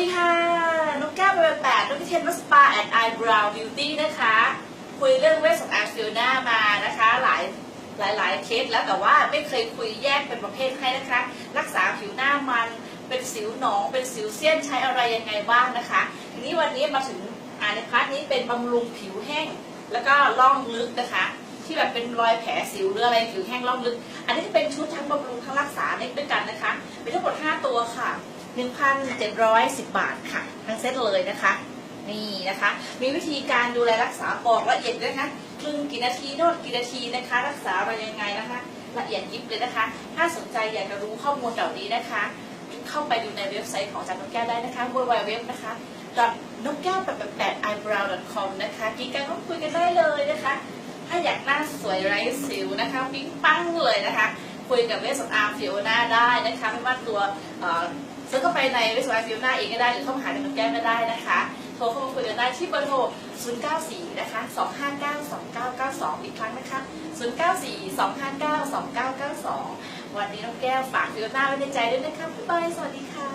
ดีค่ะนุกแก้วเบอร์แปดนุกเทนวัสปาแอนด์ไอบราวบิวตี้นะคะ คุยเรื่องเวชสำอางฟิลหน้ามานะคะ หลายหลายหลายเคสแล้วแต่ว่าไม่เคยคุยแยกเป็นประเภทให้นะคะ รักษาผิวหน้ามัน เป็นสิวหนอง เป็นสิวเซียนใช้อะไรยังไงบ้างนะคะ ทีนี้วันนี้มาถึงอ่าในพาร์ทนี้เป็นบำรุงผิวแห้ง แล้วก็ล่องลึกนะคะ ที่แบบเป็นรอยแผลสิวหรืออะไรผิวแห้งล่องลึก อันนี้จะเป็นชุดทั้งบำรุงทั้งรักษาในด้วยกันนะคะมีทั้งหมด 1,710 บาทค่ะ ทั้งเซตเลยนะคะ นี่นะคะ มีวิธีการดูแลรักษาบอกละเอียดด้วยนะมึงกี่นาทีนวดกี่นาทีนะคะ รักษาไรยังไงนะคะ ละเอียดยิบเลยนะคะ ถ้าสนใจอยากจะรู้ข้อมูลเหล่านี้นะคะ เข้าไปดูในเว็บไซต์ของอาจารย์นกแก้วได้นะคะ www นะคะนกแก้วแบบแบบ eyebrow com นะคะกิ๊กกันก็คุยกันได้เลยนะคะ ถ้าอยากหน้าสวยไร้สิวนะคะ ปิ๊งปังเลยนะคะ คุยกับเวชสำอางฟิโอนาได้นะคะไม่ว่าตัวเอ่อซื้อเข้าไปในเวชสำอางฟิโอนาเองก็ได้หรือเข้ามาหาในนแก้มก็ได้นะคะโทรเข้ามาคุยกันได้ที่เบอร์โทร 094 นะคะ 259 2992 อีกครั้งนะคะ 094 259 2992 วันนี้น้องแก้วฝากฟิโอนาไว้ในใจด้วยนะคะบ๊ายบายสวัสดีค่ะ